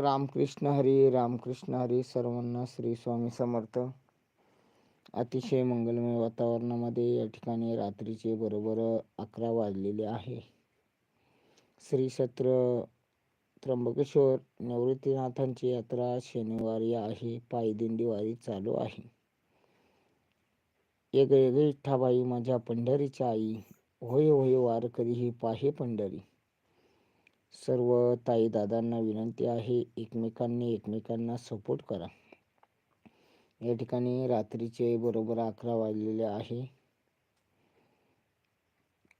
रामकृष्ण हरी रामकृष्ण हरी सर्वांना श्री स्वामी समर्थ. अतिशय मंगलमय वातावरणामध्ये या ठिकाणी रात्रीचे बरोबर अकरा वाजलेले आहे. श्री सत्र त्र्यंबकेश्वर निवृत्तीनाथांची यात्रा शनिवारी आहे. पायदिंडीवारी चालू आहे. एक एक ठाबाई माझ्या पंढरीच्या आई. होय होय वारकरी ही पाहे पंढरी. सर्व ताई दादांना विनंती आहे एकमेकांनी एकमेकांना सपोर्ट करा. या ठिकाणी रात्रीचे बरोबर अकरा वाजलेले आहे.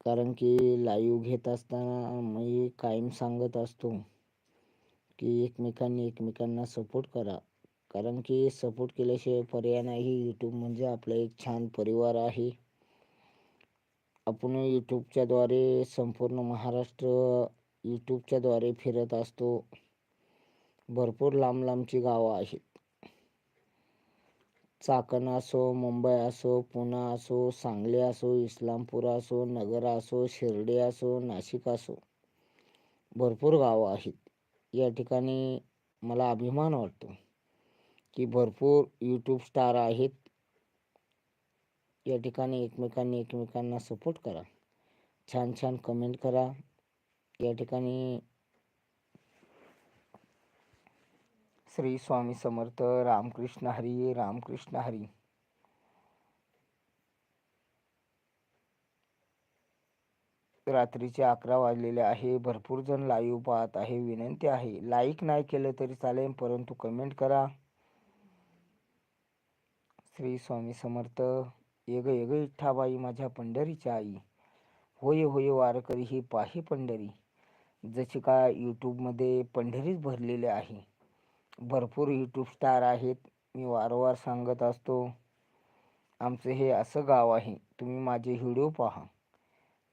कारण की लाईव्ह घेत असताना मी कायम सांगत असतो की एकमेकांनी एकमेकांना सपोर्ट करा. कारण की सपोर्ट केल्याशिवाय पर्याय नाही. यूट्यूब म्हणजे आपला एक छान परिवार आहे. आपण यूट्यूबच्याद्वारे संपूर्ण महाराष्ट्र यूट्यूबच्याद्वारे फिरत असतो. भरपूर लांब लांबची गावं आहेत. चाकण असो मुंबई असो पुणे असो सांगली असो इस्लामपूर असो नगर असो शिर्डी असो नाशिक असो. भरपूर गावं आहेत. या ठिकाणी मला अभिमान वाटतो की भरपूर यूट्यूब स्टार आहेत. या ठिकाणी एकमेकांनी एकमेकांना सपोर्ट करा. छान छान कमेंट करा. या ठिकाणी श्री स्वामी समर्थ रामकृष्ण हरी रामकृष्ण हरी. रात्रीचे अकरा वाजलेले आहे. भरपूर जण लाईव्ह पाहत आहे. विनंती आहे लाईक नाही केलं तरी चालेल परंतु कमेंट करा. श्री स्वामी समर्थ येग येग इठ्ठाबाई माझ्या पंढरीच्या आई. होय होय वारकरी ही पाही पंढरी. जशी का यूट्यूबमध्ये पंढरीच भरलेले आहे. भरपूर यूट्यूब स्टार आहेत. मी वारंवार सांगत असतो आमचं हे असं गाव आहे. तुम्ही माझे व्हिडिओ पहा.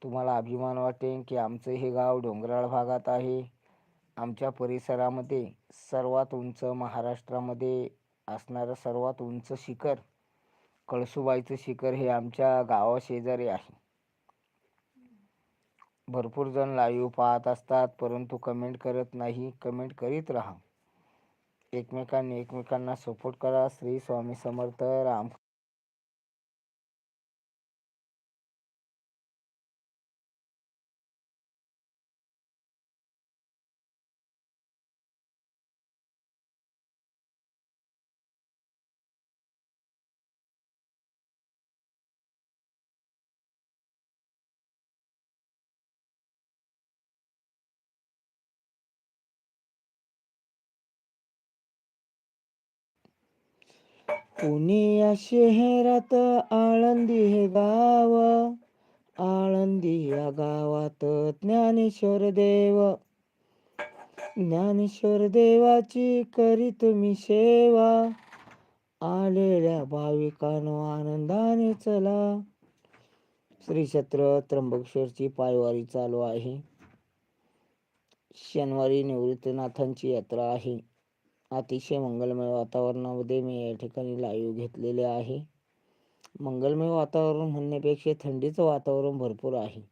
तुम्हाला अभिमान वाटेल की आमचं हे गाव डोंगराळ भागात आहे. आमच्या परिसरामध्ये सर्वात उंच महाराष्ट्रामध्ये असणारं सर्वात उंच शिखर कळसुबाईचं शिखर हे आमच्या गावाशेजारी आहे. भरपूर जण लाईव्ह पाहत असतात परंतु कमेंट करत नाही कमेंट करीत राहा. एकमेकांनी एकमेकांना सपोर्ट करा. श्री स्वामी समर्थ राम पुणे या शहरात आळंदी हे गाव आळंदी या गावात ज्ञानेश्वर देव. ज्ञानेश्वर देवाची करी तुम्ही सेवा आलेल्या भाविकांनो आनंदाने चला. श्री छत्र त्र्यंबकेश्वरची पायवारी चालू आहे. शनिवारी निवृत्तीनाथांची यात्रा आहे. अतिशय मंगलमय वातावरणामध्ये मी या ठिकाणी लाईव्ह घेतलेले आहे. मंगलमय वातावरण म्हणण्यापेक्षा थंडीचं वातावरण भरपूर आहे.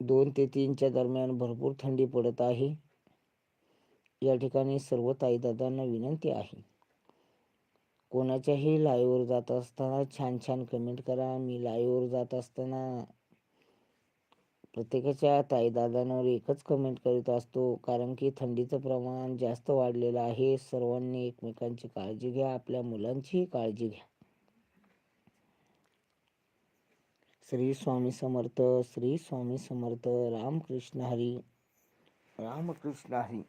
दोन ते तीनच्या दरम्यान भरपूर थंडी पडत आहे. या ठिकाणी सर्व ताईदादांना विनंती आहे. कोणाच्याही लाईव्हवर जात असताना छान छान कमेंट करा. मी लाईव्हवर जात असताना प्रत्येकाच्या ताईदादांवर एकच कमेंट करीत असतो कारण की थंडीचं प्रमाण जास्त वाढलेलं आहे. सर्वांनी एकमेकांची काळजी घ्या आपल्या मुलांचीही काळजी घ्या. श्री स्वामी समर्थ श्री स्वामी समर्थ रामकृष्ण हरी रामकृष्ण हरी.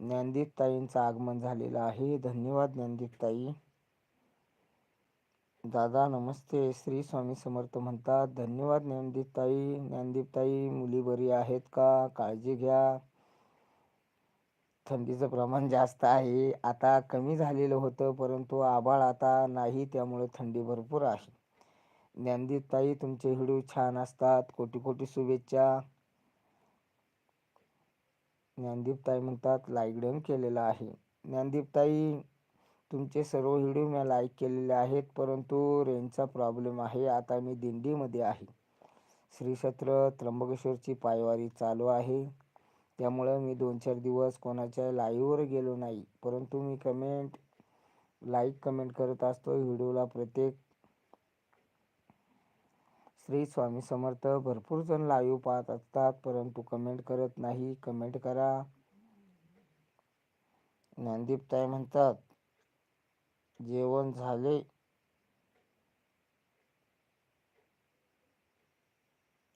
ज्ञानदीप ताईंचं आगमन झालेलं आहे. धन्यवाद ज्ञानदीप ताई. दादा नमस्ते. श्री स्वामी समर्थ म्हणतात धन्यवाद ज्ञानदीपताई. ज्ञानदीपताई मुली बरी आहेत का? काळजी घ्या. थंडीचं प्रमाण जास्त आहे. आता कमी झालेलं होतं परंतु आबाळ आता नाही त्यामुळे थंडी भरपूर आहे. ज्ञानदीपताई तुमचे व्हिडिओ छान असतात. कोटी कोटी शुभेच्छा. ज्ञानदीपताई म्हणतात लाईक डन केलेलं आहे. ज्ञानदीपताई तुमचे सर्व व्हिडिओ मी लाईक केलेले आहेत परंतु रेंजचा प्रॉब्लेम आहे. आता मी दिंडीमध्ये आहे. श्रीक्षेत्र त्र्यंबकेश्वरची पायवारी चालू आहे. त्यामुळं मी दोन चार दिवस कोणाच्या लाईव्हवर गेलो नाही. परंतु मी कमेंट लाईक कमेंट करत असतो. व्हिडिओला प्रत्येक श्री स्वामी समर्थ भरपूर जण लाईव्ह पाहत असतात परंतु कमेंट करत नाही. कमेंट करा. ज्ञानदीप ताई म्हणतात जेवण झाले.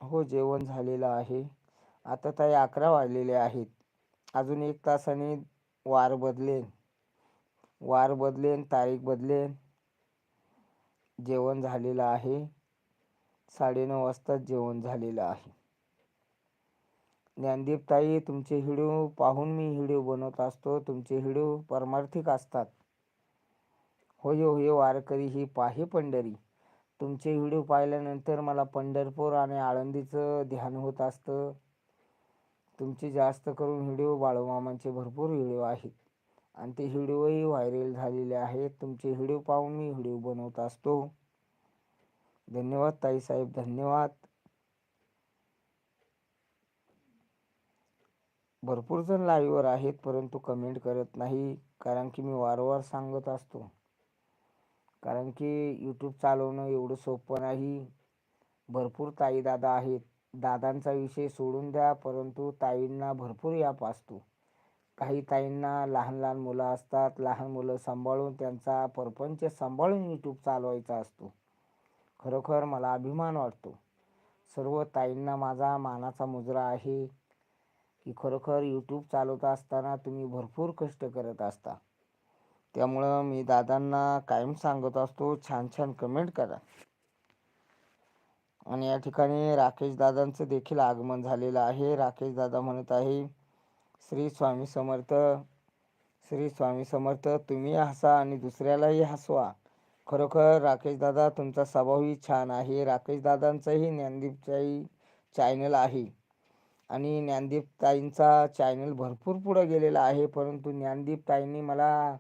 हो जेवण झालेलं आहे. आता ताई अकरा वाजलेले आहेत. अजून एक तासाने वार बदलेन. वार बदलेन तारीख बदलेन. जेवण झालेलं आहे. साडेनऊ वाजताच जेवण झालेलं आहे. ज्ञानदीप ताई तुमचे व्हिडिओ पाहून मी व्हिडिओ बनवत असतो. तुमचे व्हिडिओ परमार्थिक असतात. होय होय वारकरी ही पाहे पंढरी. तुमचे व्हिडिओ पाहिल्यानंतर मला पंढरपूर आणि आळंदीचं ध्यान होत असतं. तुमचे जास्त करून व्हिडिओ बाळूमामांचे भरपूर व्हिडिओ आहेत. आणि ते व्हिडिओही व्हायरल झालेले आहेत. तुमचे व्हिडिओ पाहून मी व्हिडिओ बनवत असतो. धन्यवाद ताईसाहेब धन्यवाद. भरपूर जण लाईव्हवर आहेत परंतु कमेंट करत नाही कारण की मी वारंवार सांगत असतो. कारण की यूट्यूब चालवणं एवढं सोपं नाही. भरपूर ताई दादा आहेत. दादांचा विषय सोडून द्या परंतु ताईंना भरपूर याप असतो. काही ताईंना लहान लहान मुलं असतात. लहान मुलं सांभाळून त्यांचा परपंच सांभाळून यूट्यूब चालवायचा असतो. खरोखर मला अभिमान वाटतो. सर्व ताईंना माझा मानाचा मुजरा आहे की खरोखर यूट्यूब चालवत असताना तुम्ही भरपूर कष्ट करत असता. त्यामुळं मी दादांना कायम सांगत असतो छान छान कमेंट करा. आणि या ठिकाणी राकेश दादांचं देखील आगमन झालेलं आहे. राकेश दादा म्हणत आहे श्री स्वामी समर्थ श्री स्वामी समर्थ तुम्ही हसा आणि दुसऱ्यालाही हसवा. खरोखर राकेश दादा तुमचा स्वभावही छान आहे. राकेश दादांचाही ज्ञानदीपचाही चॅनल आहे. आणि ज्ञानदीप ताईंचा चॅनल भरपूर पुढं गेलेला आहे. परंतु ज्ञानदीप ताईंनी मला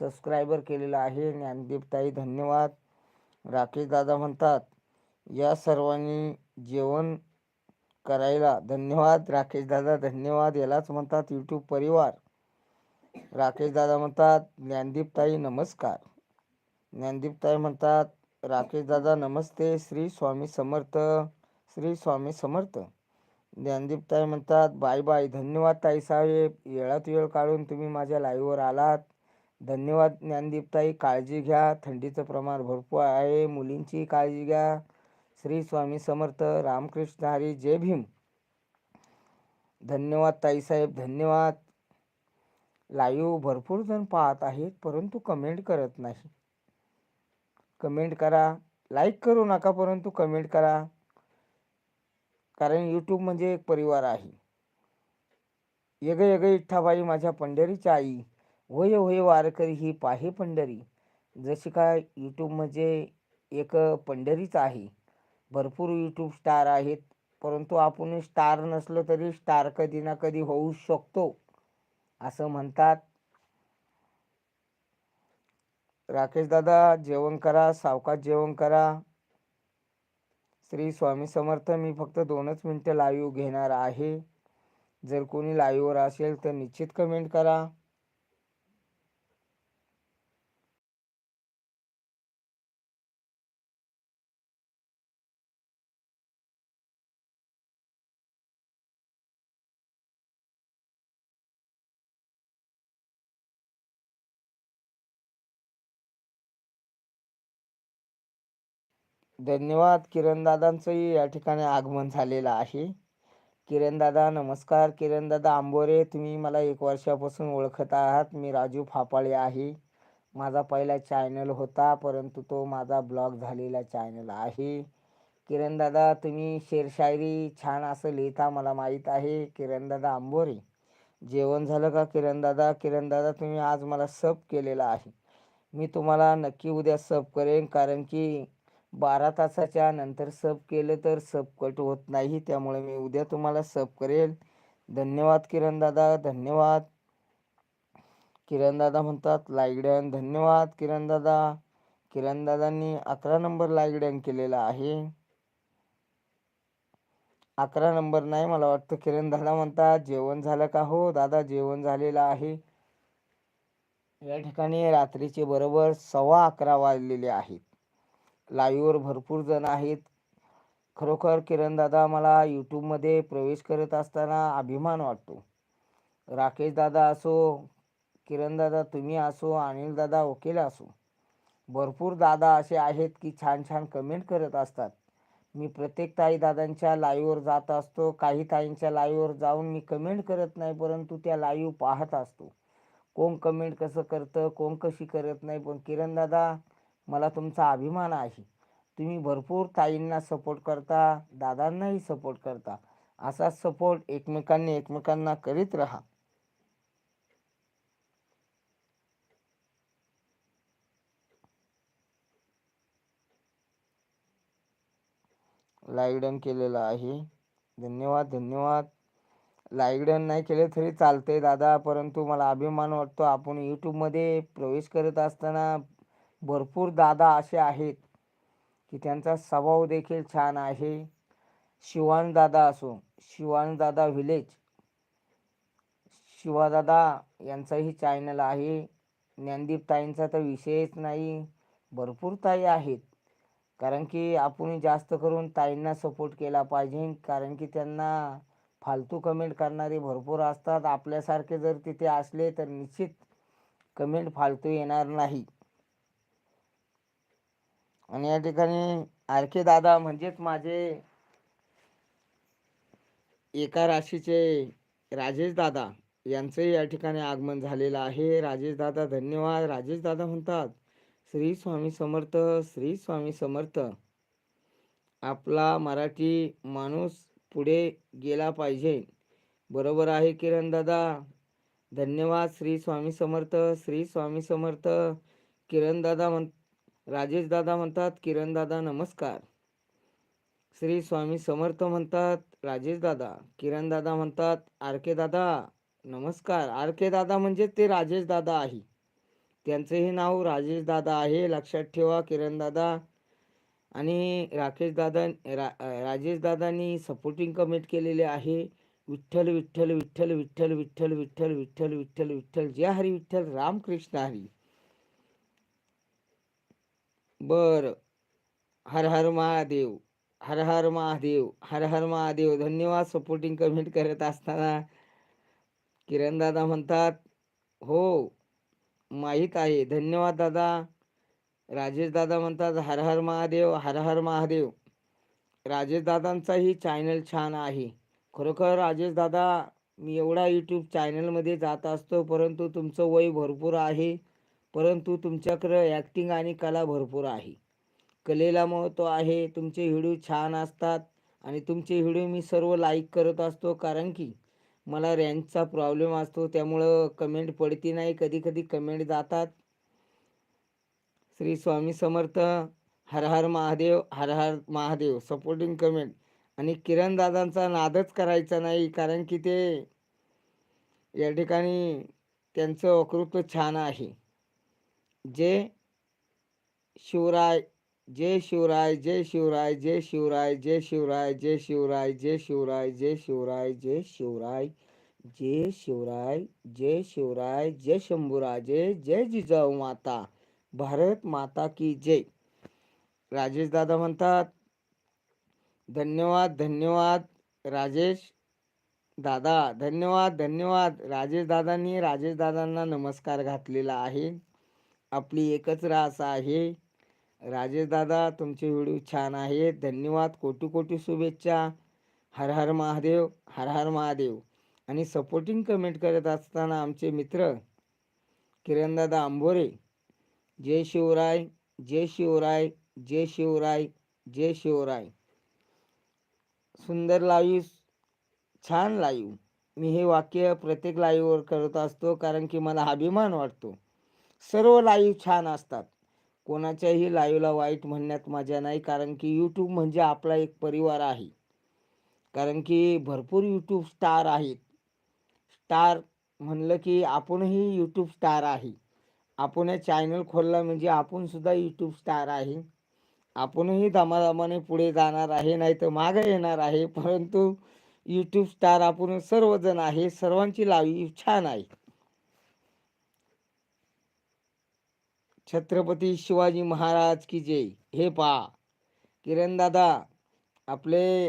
सबस्क्रायबर केलेला आहे. ज्ञानदीपताई धन्यवाद. राकेश दादा म्हणतात या सर्वांनी जेवण करायला धन्यवाद. राकेश दादा धन्यवाद. यालाच म्हणतात यूट्यूब परिवार. राकेश दादा म्हणतात ज्ञानदीपताई नमस्कार. ज्ञानदीपताई म्हणतात राकेश दादा नमस्ते. श्री स्वामी समर्थ श्री स्वामी समर्थ. ज्ञानदीपताई म्हणतात बाय बाय धन्यवाद ताई साहेब. वेळात वेळ काढून तुम्ही माझ्या लाईव्हवर आलात. धन्यवाद ज्ञानदीपताई. काळजी घ्या थंडीचं प्रमाण भरपूर आहे मुलींची काळजी घ्या. श्री स्वामी समर्थ रामकृष्ण हरी जय भीम. धन्यवाद ताईसाहेब धन्यवाद. लाईव्ह भरपूर जण पाहत आहेत परंतु कमेंट करत नाही. कमेंट करा लाईक करू नका परंतु कमेंट करा. कारण यूट्यूब म्हणजे एक परिवार आहे. येग येग इठ्ठाबाई माझ्या पंढरीच्या आई. होय होय वारकरी ही पाहे पंढरी. जशी काय यूट्यूब म्हणजे एक पंढरीच आहे. भरपूर यूट्यूब स्टार आहेत. परंतु आपण स्टार नसलो तरी स्टार कधी ना कधी होऊ शकतो. असं म्हणतात. राकेश दादा जेवण करा सावकाश जेवण करा. श्री स्वामी समर्थ मी फक्त दोनच मिनटं लाईव्ह घेणार आहे. जर कोणी लाईव्हवर असेल तर निश्चित कमेंट करा. धन्यवाद किरणदादांचंही या ठिकाणी आगमन झालेलं आहे. किरणदादा नमस्कार. किरणदादा आंबोरे तुम्ही मला एक वर्षापासून ओळखत आहात. मी राजू फापाळे आहे. माझा पहिला चॅनल होता परंतु तो माझा ब्लॉग झालेला चॅनल आहे. किरणदादा तुम्ही शेरशायरी छान असं लिहिता मला माहीत आहे. किरणदादा आंबोरे जेवण झालं का किरणदादा किरणदादा तुम्ही आज मला सब केलेला आहे. मी तुम्हाला नक्की उद्या सब करेन कारण की बारा तासाच्या नंतर सब केलं तर सब कट होत नाही. त्यामुळे मी उद्या तुम्हाला सब करेल. धन्यवाद किरण दादा धन्यवाद. किरण दादा म्हणतात लाईक धन्यवाद किरण दादा. किरण दादांनी अकरा नंबर लाईक केलेला आहे. अकरा नंबर नाही मला वाटतं किरण दादा म्हणतात जेवण झालं का हो? दादा जेवण झालेलं आहे. या ठिकाणी रात्रीचे बरोबर सव्वा अकरा वाजलेले आहेत. लाईव्हवर भरपूर जण आहेत. खरोखर किरण दादा मला यूट्यूबमध्ये प्रवेश करत असताना अभिमान वाटतो. राकेश दादा असो किरण दादा तुम्ही असो अनिल दादा वकील असो भरपूर दादा असे आहेत की छान छान कमेंट करत असतात. मी प्रत्येक ताई दादांच्या लाईव्हवर जात असतो. काही ताईंच्या लाईव्हवर जाऊन मी कमेंट करत नाही परंतु त्या लाईव्ह पाहत असतो. कोण कमेंट कसं करतं कोण कशी करत नाही पण किरण दादा मला तुमचा अभिमान आहे. तुम्ही भरपूर ताईंना सपोर्ट करता दादांनाही सपोर्ट करता. असा सपोर्ट एकमेकांनी एकमेकांना करीत राहा. लाईडन केलेलं आहे. धन्यवाद धन्यवाद. लाईडन नाही केले तरी चालते दादा परंतु मला अभिमान वाटतो आपण यूट्यूबमध्ये प्रवेश करत असताना भरपूर दादा असे आहेत की त्यांचा स्वभाव देखील छान आहे. शिवानदादा असो शिवानदादा व्हिलेज शिवादादा यांचाही चॅनल आहे. ज्ञानदीप ताईंचा तर विषयच नाही. भरपूर ताई आहेत. कारण की आपण जास्त करून ताईंना सपोर्ट केला पाहिजे. कारण की त्यांना फालतू कमेंट करणारे भरपूर असतात. आपल्यासारखे जर तिथे असले तर निश्चित कमेंट फालतू येणार नाही. आणि या ठिकाणी आरके दादा म्हणजेच माझे एका राशीचे राजेश दादा यांचंही या ठिकाणी आगमन झालेलं आहे. राजेश दादा धन्यवाद. राजेश दादा म्हणतात श्री स्वामी समर्थ श्री स्वामी समर्थ आपला मराठी माणूस पुढे गेला पाहिजे. बरोबर आहे किरण दादा. धन्यवाद. श्री स्वामी समर्थ श्री स्वामी समर्थ. किरण दादा म्हण राजेश दादा म्हणतात किरण दादा नमस्कार. श्री स्वामी समर्थ म्हणतात राजेश दादा किरण दादा म्हणतात आर के दादा नमस्कार. आर के दादा म्हणजे ते राजेश दादा आहे. त्यांचंही नाव राजेश दादा आहे. लक्षात ठेवा किरण दादा आणि राकेश दादा रा राजेश दादांनी सपोर्टिंग कमेंट केलेले आहे. विठ्ठल विठ्ठल विठ्ठल विठ्ठल विठ्ठल विठ्ठल विठ्ठल विठ्ठल विठ्ठल जय हरी विठ्ठल रामकृष्ण हरी. बर. हर हर महादेव हर हर महादेव हर हर महादेव. धन्यवाद सपोर्टिंग कमेंट करत असताना. किरण दादा म्हणतात हो माहीत आहे. धन्यवाद दादा. राजेश दादा म्हणतात हर हर महादेव हर हर महादेव. राजेश दादांचाही चॅनल छान आहे. खरोखर राजेश दादा मी एवढा यूट्यूब चॅनलमध्ये जात असतो परंतु तुमचं वय भरपूर आहे. परंतु तुमच्याकडं ॲक्टिंग आणि कला भरपूर आहे. कलेला महत्त्व आहे तुमचे व्हिडिओ छान असतात आणि तुमचे व्हिडिओ मी सर्व लाईक करत असतो कारण की मला रँकचा प्रॉब्लेम असतो त्यामुळं कमेंट पडती नाही कधी कधी कमेंट जातात. श्री स्वामी समर्थ हर हर महादेव हर हर महादेव सपोर्टिंग कमेंट आणि किरण दादांचा नादच करायचा नाही कारण की ते या ठिकाणी त्यांचं वक्तृत्व छान आहे. जे शिवराय जय शिवराय जय शिवराय जय शिवराय जय शिवराय जय शिवराय जय शिवराय जय शिवराय जय शिवराय जय शिवराय जय शिवराय जय शंभूराजे जय जिजाऊ माता भारत माता की जय राजेश दादा म्हणतात धन्यवाद धन्यवाद राजेश दादा धन्यवाद धन्यवाद राजेश दादांनी राजेश दादांना नमस्कार घातलेला आहे आपली एकच रास आहे. राजेश दादा तुमचे व्हिडिओ छान आहेत. धन्यवाद. कोटी कोटी शुभेच्छा. हर हर महादेव हर हर महादेव. आणि सपोर्टिंग कमेंट करत असताना आमचे मित्र किरणदादा आंबोरे जय शिवराय जय शिवराय जय शिवराय जय शिवराय. सुंदर लाईव्ह छान लाईव्ह मी हे वाक्य प्रत्येक लाईव्हवर करत असतो कारण की मला अभिमान वाटतो. सर्व लाईव्ह छान असतात. कोणाच्याही लाईव्हला वाईट म्हणण्यात मजा नाही कारण की यूट्यूब म्हणजे आपला एक परिवार आहे. कारण की भरपूर यूट्यूब स्टार आहेत. स्टार म्हणलं की आपणही यूट्यूब स्टार आहे. आपण चॅनल खोलला म्हणजे आपणसुद्धा यूट्यूब स्टार आहे. आपणही दमादमाने पुढे जाणार आहे नाही तर मागं येणार आहे परंतु यूट्यूब स्टार आपण सर्वजण आहे सर्वांची लाईव्ह छान आहे. छत्रपती शिवाजी महाराज की जय. हे पहा. किरण दादा आपले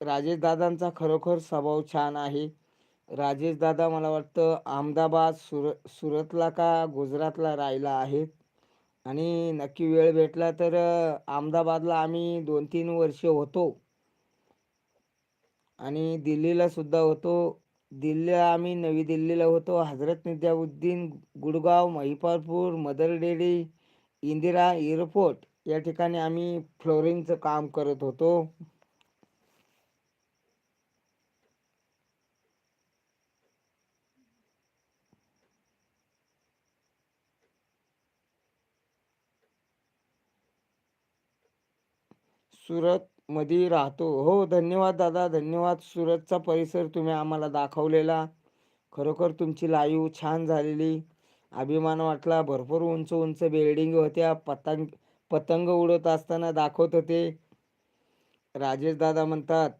राजेश दादांचा खरोखर स्वभाव छान आहे. राजेश दादा मला वाटतं अहमदाबाद सुर सुरतला का गुजरातला राहिला आहेत. आणि नक्की वेळ भेटला तर अहमदाबादला आम्ही दोन तीन वर्ष होतो. आणि दिल्लीला सुद्धा होतो. दिल्लीला आम्ही नवी दिल्लीला होतो. Hazrat Nizamuddin Gurgaon Mahipalpur Mother Dairy Indira airport या ठिकाणी आम्ही फ्लोरिंगचं काम करत होतो. सुरत मध्ये राहतो. हो धन्यवाद दादा. धन्यवाद. सुरतचा परिसर तुम्ही आम्हाला दाखवलेला. खरोखर तुमची लाईव्ह छान झालेली. अभिमान वाटला. भरपूर उंच उंच बिल्डिंग होत्या. पतंग पतंग उडत असताना दाखवत होते. राजेश दादा म्हणतात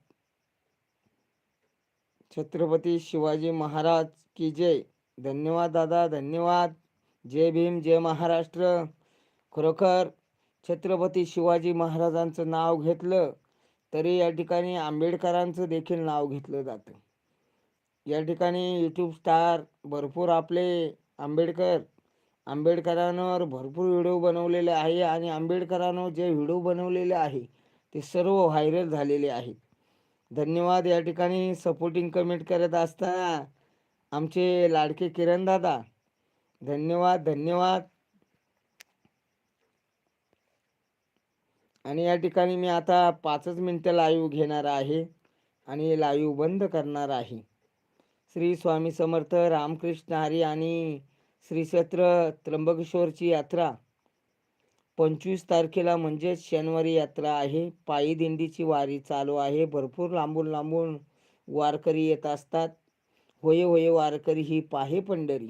छत्रपती शिवाजी महाराज की जय. धन्यवाद दादा. धन्यवाद. जय भीम. जय महाराष्ट्र. खरोखर छत्रपती शिवाजी महाराजांचं नाव घेतलं. तरी या ठिकाणी आंबेडकरांचं देखील नाव घेतलं जातं. या ठिकाणी यूट्यूब स्टार भरपूर आपले आंबेडकर आंबेडकरांवर भरपूर व्हिडिओ बनवलेले आहे आणि आंबेडकरांवर जे व्हिडिओ बनवलेले आहे ते सर्व व्हायरल झालेले आहेत. धन्यवाद या ठिकाणी सपोर्टिंग कमेंट करत असताना आमचे लाडके किरण दादा. धन्यवाद धन्यवाद. आणि या ठिकाणी मी आता पाचच मिनटं लाईव्ह घेणार आहे आणि लाईव्ह बंद करणार आहे. श्री स्वामी समर्थ रामकृष्ण हरी आणि श्री त्र्यंबकेश्वरची यात्रा पंचवीस तारखेला म्हणजेच शनिवारी यात्रा आहे. पायी दिंडीची वारी चालू आहे. भरपूर लांबून लांबून वारकरी येत असतात. होय होय वारकरी ही पाहे पंढरी.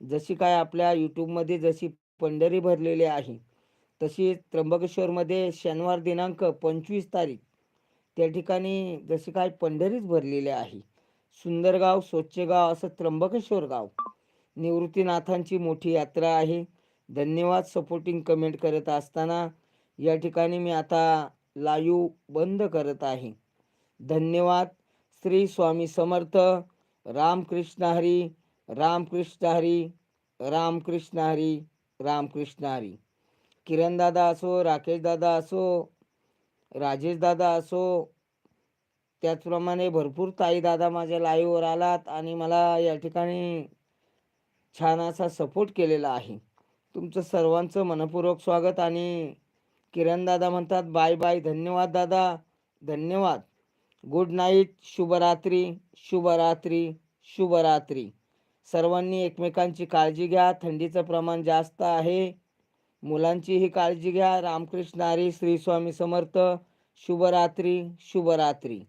जशी काय आपल्या यूट्यूबमध्ये जशी पंढरी भरलेली आहे तशी त्र्यंबकेश्वरमध्ये शनिवार दिनांक पंचवीस तारीख. त्या ठिकाणी जशी काय पंढरीच भरलेली आहे. सुंदर गाव स्वच्छ गाव असं त्र्यंबकेश्वर गाव. निवृत्तीनाथांची मोठी यात्रा आहे. धन्यवाद सपोर्टिंग कमेंट करत असताना. या ठिकाणी मी आता लाईव्ह बंद करत आहे. धन्यवाद. श्री स्वामी समर्थ. रामकृष्ण हरी. रामकृष्ण हरी. रामकृष्ण हरी. रामकृष्ण हरी. किरणदादा असो राकेशदादा असो राजेशदादा असो त्याचप्रमाणे भरपूर ताई दादा माझ्या लाईव्हवर आलात आणि मला या ठिकाणी छान असा सपोर्ट केलेला आहे. तुमचं सर्वांचं मनपूर्वक स्वागत आणि किरणदादा म्हणतात बाय बाय धन्यवाद दादा धन्यवाद. गुड नाईट शुभरात्री शुभरात्री शुभरात्री. सर्वांनी एकमेकांची काळजी घ्या थंडीचं प्रमाण जास्त आहे. मुलांचीही काळजी घ्या. रामकृष्ण हरी श्री स्वामी समर्थ. शुभरात्री शुभरात्री.